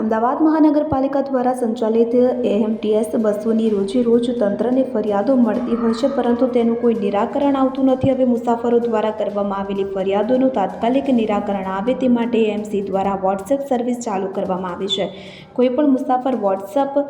અમદાવાદ મહાનગરપાલિકા દ્વારા સંચાલિત એએમટીએસ બસોની રોજે રોજ તંત્રને ફરિયાદો મળતી હોય છે, પરંતુ તેનું કોઈ નિરાકરણ આવતું નથી. હવે મુસાફરો દ્વારા કરવામાં આવેલી ફરિયાદોનું તાત્કાલિક નિરાકરણ આવે તે માટે એએમસી દ્વારા વોટ્સએપ સર્વિસ ચાલુ કરવામાં આવી છે. કોઈપણ મુસાફર વોટ્સએપ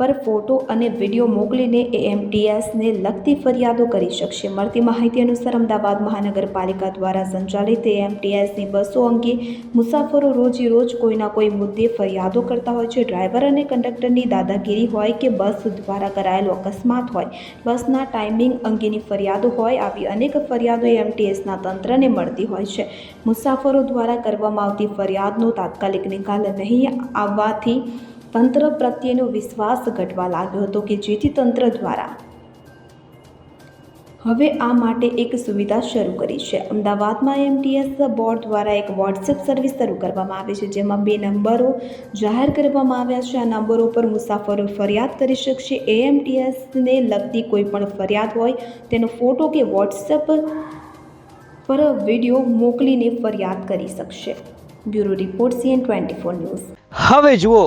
પર ફોટો અને વીડિયો મોકલીને એએમટીએસને લગતી ફરિયાદો કરી શકશે. મળતી માહિતી અનુસાર અમદાવાદ મહાનગરપાલિકા દ્વારા સંચાલિત એએમટીએસની બસો અંગે મુસાફરો રોજે રોજ કોઈના કોઈ મુદ્દે ફરિયાદો કરતા હોય છે. ડ્રાઈવર અને કંડક્ટરની દાદાગીરી હોય કે બસ દ્વારા કરાયેલો અકસ્માત હોય, બસના ટાઈમિંગ અંગેની ફરિયાદો હોય આવી અનેક ફરિયાદો એમટીએસના તંત્રને મળતી હોય છે. મુસાફરો દ્વારા કરવામાં આવતી ફરિયાદનો તાત્કાલિક નિકાલ નહીં આવવાથી તંત્ર પ્રત્યેનો વિશ્વાસ ઘટવા લાગ્યો હતો કે જેથી તંત્ર દ્વારા હવે આ માટે એક સુવિધા શરૂ કરી છે. અમદાવાદમાં એમટીએસ બોર્ડ દ્વારા એક વોટ્સએપ સર્વિસ શરૂ કરવામાં આવી છે, જેમાં બે નંબરો જાહેર કરવામાં આવ્યા છે. આ નંબરો પર મુસાફરો ફરિયાદ કરી શકશે. એએમટીએસને લગતી કોઈ પણ ફરિયાદ હોય, તેનો ફોટો કે વોટ્સએપ પર વીડિયો મોકલીને ફરિયાદ કરી શકશે. Bureau report CN twenty four news. હવે જુઓ